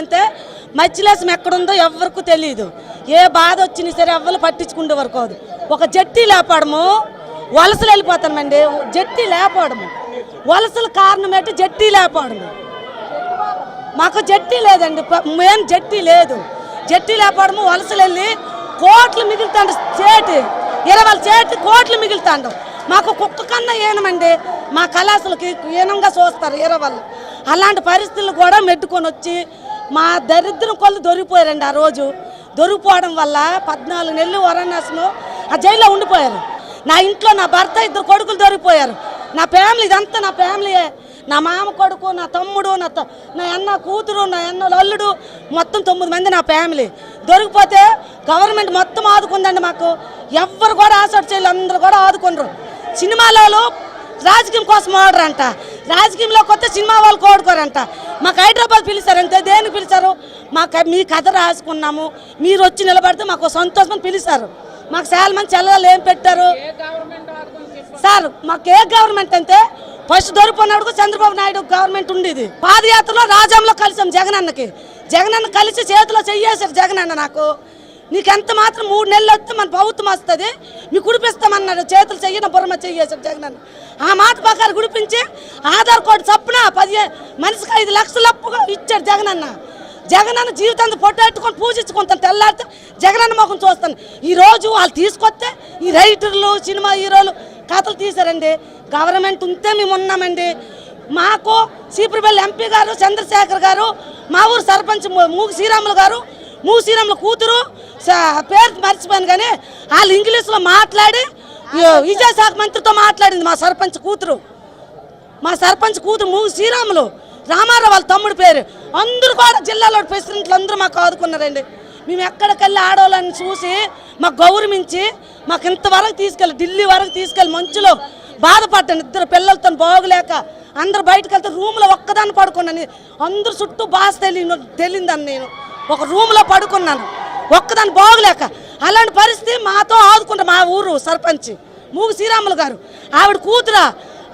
అంటే మత్స్యలేసం ఎక్కడుందో ఎవరికి తెలియదు ఏ బాధ వచ్చినా సరే ఎవ్వరు పట్టించుకుంటే వరకు కాదు. ఒక జట్టి లేపడము వలసలు వెళ్ళిపోతామండి జట్టి లేపడము. వలసల కారణం ఏంటి? జట్టి లేపడము. మాకు జట్టి లేదండి. మేం జట్టి లేదు. జట్టి లేపడము వలసలు వెళ్ళి కోట్లు మిగులుతాండు చేటి. ఇరవై చేతి కోట్లు మిగులుతాండు మాకు కుక్క కన్నా ఏనమండి మా కళాశాలకి ఈనంగా చూస్తారు ఇరవై. అలాంటి పరిస్థితులు కూడా మెట్టుకొని వచ్చి మా దరిద్రం కొలు దొరికిపోయారండి ఆ రోజు. దొరికిపోవడం వల్ల పద్నాలుగు నెలలు వరణాసులో ఆ జైల్లో ఉండిపోయారు. నా ఇంట్లో నా భర్త ఇద్దరు కొడుకులు దొరికిపోయారు. నా ఫ్యామిలీ ఇదంతా నా ఫ్యామిలీయే. నా మామ కొడుకు నా తమ్ముడు నా త- నా అన్న కూతురు నా అన్న అల్లుడు మొత్తం తొమ్మిది మంది నా ఫ్యామిలీ. దొరికిపోతే గవర్నమెంట్ మొత్తం ఆదుకుందండి మాకు. ఎవ్వరు కూడా ఆసోట్ చేయలేదు అందరూ కూడా ఆదుకుండ్రు. సినిమాలలో రాజకీయం కోసం ఆడరంట. రాజకీయంలో కొత్త సినిమా వాళ్ళు కోడుకోరంట. మాకు హైదరాబాద్ పిలిచారంటే దేనికి పిలిచారు? మాకు మీ కథ రాసుకున్నాము. మీరు వచ్చి నిలబడితే మాకు సంతోషం పిలిచారు. మాకు చాలా మంది చెల్లెలు ఏం పెట్టారు? సార్ మాకు ఏ గవర్నమెంట్ అంటే ఫస్ట్ దొరికిపోయినాడు చంద్రబాబు నాయుడు గవర్నమెంట్ ఉండేది. పాదయాత్రలో రాజంలో కలిసాం జగనన్నకి. జగనన్న కలిసి చేతిలో చెయ్యేశారు జగనన్న నాకు. నీకు ఎంత మాత్రం మూడు నెలలు వస్తే మన ప్రభుత్వం వస్తుంది. మీకు గుడిపిస్తామన్నాడు చేతులు చెయ్యన బుర్రమ చెయ్యేశారు జగన్ ఆ మాట ప్రకారం గుడిపించి ఆధార్ కార్డు చప్పున పది మనిషికి ఐదు లక్షలు అప్పుగా ఇచ్చాడు జగనన్న. జగనన్న జీవితాన్ని పొట్టెట్టుకొని పూజించుకుంటాను తెల్లారితే జగనన్న ముఖం చూస్తాను. ఈ రోజు వాళ్ళు తీసుకొస్తే ఈ రైటర్లు సినిమా హీరోలు కథలు తీశారండి. గవర్నమెంట్ ఉంటే మేము ఉన్నామండి. మాకు సీపురపల్లి ఎంపీ గారు చంద్రశేఖర్ గారు మా ఊరు సర్పంచ్ మూ- మూగు శ్రీరాములు గారు మూగు శ్రీరాముల కూతురు పేరు మర్చిపోయాను కానీ వాళ్ళు ఇంగ్లీష్లో మాట్లాడి విజయశాఖ విద్యాశాఖ మంత్రితో మాట్లాడింది మా సర్పంచ్ కూతురు. మా సర్పంచ్ కూతురు మూగు శ్రీరాములు. రామారావు వాళ్ళ తమ్ముడు పేరు. అందరూ కూడా జిల్లాలో ప్రెసిడెంట్లు అందరూ మాకు ఆదుకున్నారండి. మేము ఎక్కడికెళ్ళి ఆడవాళ్ళని చూసి మాకు గౌరవించి మాకు ఇంతవరకు తీసుకెళ్ళి ఢిల్లీ వరకు తీసుకెళ్ళి మంచులో బాధపడ్డాను. ఇద్దరు పిల్లలతో బాగోలేక అందరు బయటకు వెళ్తే రూమ్లో ఒక్కదాన్ని పడుకున్నాను. అందరు చుట్టూ బాధ తెలియ తెలియదని నేను. ఒక రూమ్లో పడుకున్నాను. ఒక్కదాన్ని బాగులేక అలాంటి పరిస్థితి మాతో ఆదుకుంటా మా ఊరు సర్పంచ్ మూగు శ్రీరాములు గారు. ఆవిడ కూతురా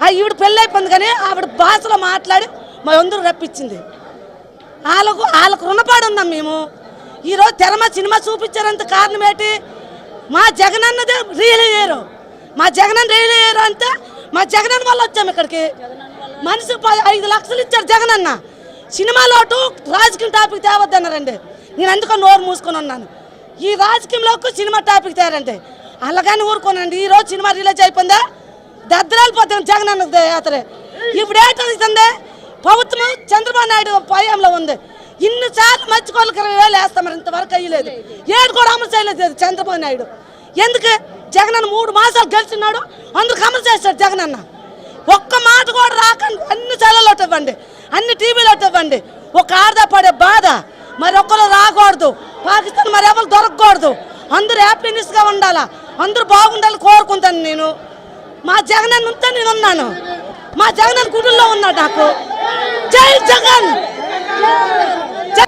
ఆ ఈవిడ పెళ్ళైపోయింది అయిపోయింది కానీ ఆవిడ భాషలో మాట్లాడి మా అందరూ రప్పించింది. వాళ్ళకు వాళ్ళకు రుణపాడు ఉందాం మేము. ఈరోజు తెరమ సినిమా చూపించారంత కారణం ఏంటి? మా జగనన్నదే రియల్ అయ్యారు మా జగనన్న రియల్ అయ్యారు అంటే మా జగనన్న వల్ల వచ్చాం ఇక్కడికి. మనిషికి ఐదు లక్షలు ఇచ్చారు జగనన్న సినిమాలో అటు టాపిక్ తేవద్దన్నారండి. నేను అందుకో నోరు మూసుకొని ఉన్నాను. ఈ రాజకీయంలోకి సినిమా టాపిక్ తయారంటే. అలాగని ఊరుకోనండి. ఈ రోజు సినిమా రిలీజ్ అయిపోయిందా? దద్దరాలు పోతుంది జగన్ అన్న యాత్ర ఇప్పుడు ఏంటంటే ప్రభుత్వం చంద్రబాబు నాయుడు పయంలో ఉంది. ఇన్ని సార్లు ఇరవై వేలు వేస్తామని ఇంతవరకు అయ్యలేదు. ఏడు కూడా అమలు చేయలేదు చంద్రబాబు నాయుడు. ఎందుకు? జగన్ అన్న మూడు మాసాలు గెలిచినాడు అందుకు అమలు చేస్తాడు జగన్ అన్న. ఒక్క మాట కూడా రాకండి. అన్ని ఛానల్లో ఇవ్వండి అన్ని టీవీలో ఇవ్వండి ఒక ఆడదా పడే బాధ. మరి ఒక్కరు రాకూడదు. పాకిస్తాన్ మరి ఎవరు దొరకకూడదు. అందరూ హ్యాపీనెస్గా ఉండాలా? అందరూ బాగుండాలని కోరుకుంటాను నేను. మా జగన్ ఉంటే నేను ఉన్నాను. మా జగన్ గుడిలో ఉన్నాడు నాకు. జై జగన్!